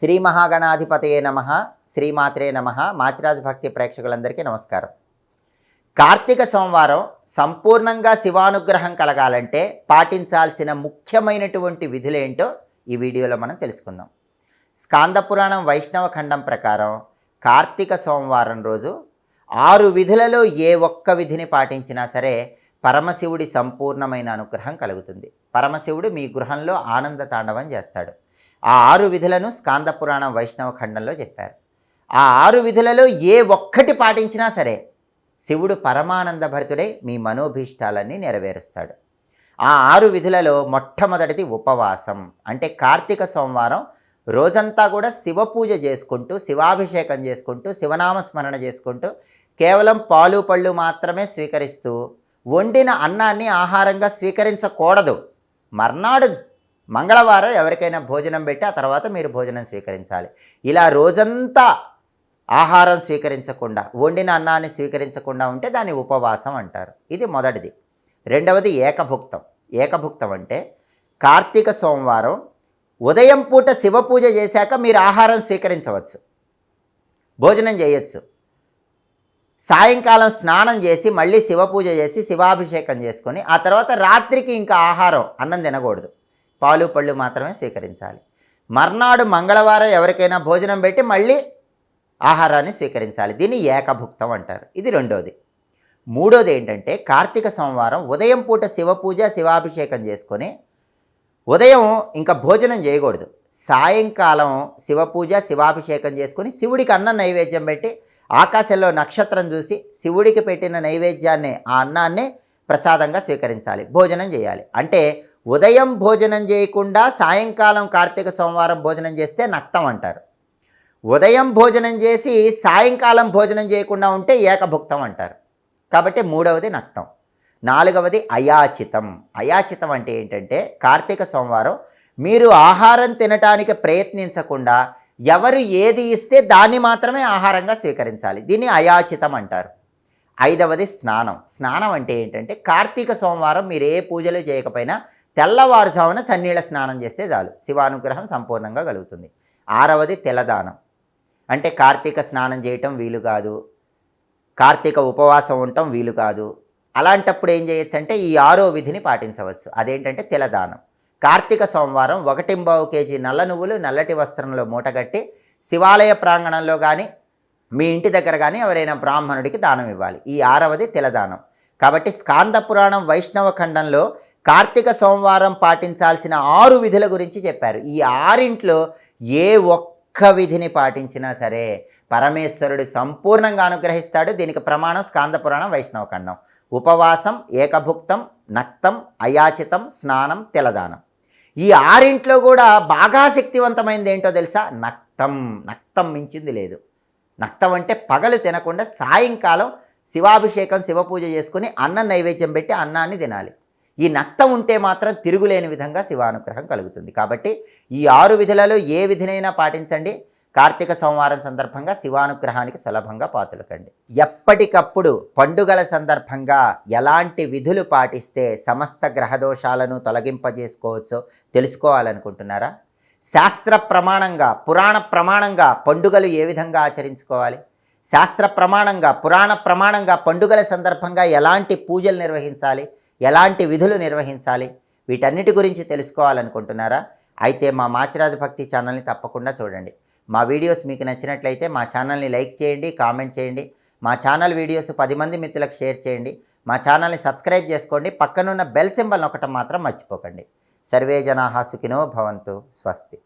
శ్రీ మహాగణాధిపతయే నమ శ్రీమాత్రే నమ. మాచిరాజ భక్తి ప్రేక్షకులందరికీ నమస్కారం. కార్తీక సోమవారం సంపూర్ణంగా శివానుగ్రహం కలగాలంటే పాటించాల్సిన ముఖ్యమైనటువంటి విధులేంటో ఈ వీడియోలో మనం తెలుసుకుందాం. స్కాంద పురాణం వైష్ణవ ఖండం ప్రకారం కార్తీక సోమవారం రోజు ఆరు విధులలో ఏ ఒక్క విధిని పాటించినా సరే పరమశివుడి సంపూర్ణమైన అనుగ్రహం కలుగుతుంది. పరమశివుడు మీ గృహంలో ఆనంద తాండవం చేస్తాడు. ఆ ఆరు విధులను స్కాంద పురాణం వైష్ణవ ఖండంలో చెప్పారు. ఆ ఆరు విధులలో ఏ ఒక్కటి పాటించినా సరే శివుడు పరమానంద భరితుడే మీ మనోభీష్టాలన్నీ నెరవేరుస్తాడు. ఆ ఆరు విధులలో మొట్టమొదటిది ఉపవాసం. అంటే కార్తీక సోమవారం రోజంతా కూడా శివ పూజ చేసుకుంటూ శివాభిషేకం చేసుకుంటూ శివనామ స్మరణ చేసుకుంటూ కేవలం పాలు పళ్ళు మాత్రమే స్వీకరిస్తూ వండిన అన్నాన్ని ఆహారంగా స్వీకరించకూడదు. మర్నాడు మంగళవారం ఎవరికైనా భోజనం పెట్టి ఆ తర్వాత మీరు భోజనం స్వీకరించాలి. ఇలా రోజంతా ఆహారం స్వీకరించకుండా వండిన అన్నాన్ని స్వీకరించకుండా ఉంటే దాన్ని ఉపవాసం అంటారు. ఇది మొదటిది. రెండవది ఏకభుక్తం. ఏకభుక్తం అంటే కార్తీక సోమవారం ఉదయం పూట శివ పూజ చేశాక మీరు ఆహారం స్వీకరించవచ్చు. భోజనం చేయొచ్చు. సాయంకాలం స్నానం చేసి మళ్ళీ శివ పూజ చేసి శివాభిషేకం చేసుకొని ఆ తర్వాత రాత్రికి ఇంకా ఆహారం అన్నం తినకూడదు. పాలు పళ్ళు మాత్రమే స్వీకరించాలి. మర్నాడు మంగళవారం ఎవరికైనా భోజనం పెట్టి మళ్ళీ ఆహారాన్ని స్వీకరించాలి. దీన్ని ఏకభుక్తం అంటారు. ఇది రెండోది. మూడోది ఏంటంటే కార్తీక సోమవారం ఉదయం పూట శివపూజ శివాభిషేకం చేసుకొని ఉదయం ఇంకా భోజనం చేయకూడదు. సాయంకాలం శివపూజ శివాభిషేకం చేసుకొని శివుడికి అన్నం నైవేద్యం పెట్టి ఆకాశంలో నక్షత్రం చూసి శివుడికి పెట్టిన నైవేద్యాన్ని ఆ అన్నాన్ని ప్రసాదంగా స్వీకరించాలి. భోజనం చేయాలి. అంటే ఉదయం భోజనం చేయకుండా సాయంకాలం కార్తీక సోమవారం భోజనం చేస్తే నక్తం అంటారు. ఉదయం భోజనం చేసి సాయంకాలం భోజనం చేయకుండా ఉంటే ఏకభుక్తం అంటారు. కాబట్టి మూడవది నక్తం. నాలుగవది అయాచితం. అయాచితం అంటే ఏంటంటే కార్తీక సోమవారం మీరు ఆహారం తినటానికి ప్రయత్నించకుండా ఎవరు ఏది ఇస్తే దాన్ని మాత్రమే ఆహారంగా స్వీకరించాలి. దీన్ని అయాచితం అంటారు. ఐదవది స్నానం. స్నానం అంటే ఏంటంటే కార్తీక సోమవారం మీరు ఏ పూజలు చేయకపోయినా తెల్లవారుజామున చన్నీళ్ళ స్నానం చేస్తే చాలు. శివానుగ్రహం సంపూర్ణంగా కలుగుతుంది. ఆరవది తెల్లదానం. అంటే కార్తీక స్నానం చేయటం వీలు కాదు. కార్తీక ఉపవాసం ఉండటం వీలు కాదు. అలాంటప్పుడు ఏం చేయొచ్చు అంటే ఈ ఆరో విధిని పాటించవచ్చు. అదేంటంటే తెలదానం కార్తీక సోమవారం ఒకటింబావు కేజీ నల్ల నువ్వులు నల్లటి వస్త్రంలో మూటగట్టి శివాలయ ప్రాంగణంలో కానీ మీ ఇంటి దగ్గర కానీ ఎవరైనా బ్రాహ్మణుడికి దానం ఇవ్వాలి. ఈ ఆరవది తెలదానం కాబట్టి స్కాంద పురాణం వైష్ణవ ఖండంలో కార్తీక సోమవారం పాటించాల్సిన ఆరు విధుల గురించి చెప్పారు. ఈ ఆరింట్లో ఏ ఒక్క విధిని పాటించినా సరే పరమేశ్వరుడు సంపూర్ణంగా అనుగ్రహిస్తాడు. దీనికి ప్రమాణం స్కాందపురాణం వైష్ణవఖండం వైష్ణవ ఉపవాసం ఏకభుక్తం నక్తం అయాచితం స్నానం తెలదానం. ఈ ఆరింట్లో కూడా బాగా శక్తివంతమైనది ఏంటో తెలుసా? నక్తం. నక్తం మించింది లేదు. నక్తం అంటే పగలు తినకుండా సాయంకాలం శివాభిషేకం శివపూజ చేసుకుని అన్నం నైవేద్యం పెట్టి అన్నాన్ని తినాలి. ఈ నక్తం ఉంటే మాత్రం తిరుగులేని విధంగా శివానుగ్రహం కలుగుతుంది. కాబట్టి ఈ ఆరు విధులలో ఏ విధినైనా పాటించండి. కార్తీక సోమవారం సందర్భంగా శివానుగ్రహానికి సులభంగా పాతులకండి. ఎప్పటికప్పుడు పండుగల సందర్భంగా ఎలాంటి విధులు పాటిస్తే సమస్త గ్రహదోషాలను తొలగింపజేసుకోవచ్చో తెలుసుకోవాలనుకుంటున్నారా? శాస్త్ర ప్రమాణంగా పురాణ ప్రమాణంగా పండుగలు ఏ విధంగా ఆచరించుకోవాలి? శాస్త్ర ప్రమాణంగా పురాణ ప్రమాణంగా పండుగల సందర్భంగా ఎలాంటి పూజలు నిర్వహించాలి? ఎలాంటి విధులు నిర్వహించాలి? వీటన్నిటి గురించి తెలుసుకోవాలనుకుంటున్నారా? అయితే మా మాచిరాజు భక్తి ఛానల్ని తప్పకుండా చూడండి. మా వీడియోస్ మీకు నచ్చినట్లయితే మా ఛానల్ని లైక్ చేయండి కామెంట్ చేయండి. మా ఛానల్ వీడియోస్ పది మంది మిత్రులకు షేర్ చేయండి. మా ఛానల్ని సబ్స్క్రైబ్ చేసుకోండి. పక్కనున్న బెల్ సింబల్ ఒకటం మాత్రం మర్చిపోకండి. సర్వే జనాహా సుఖినో భవంతు. స్వస్తి.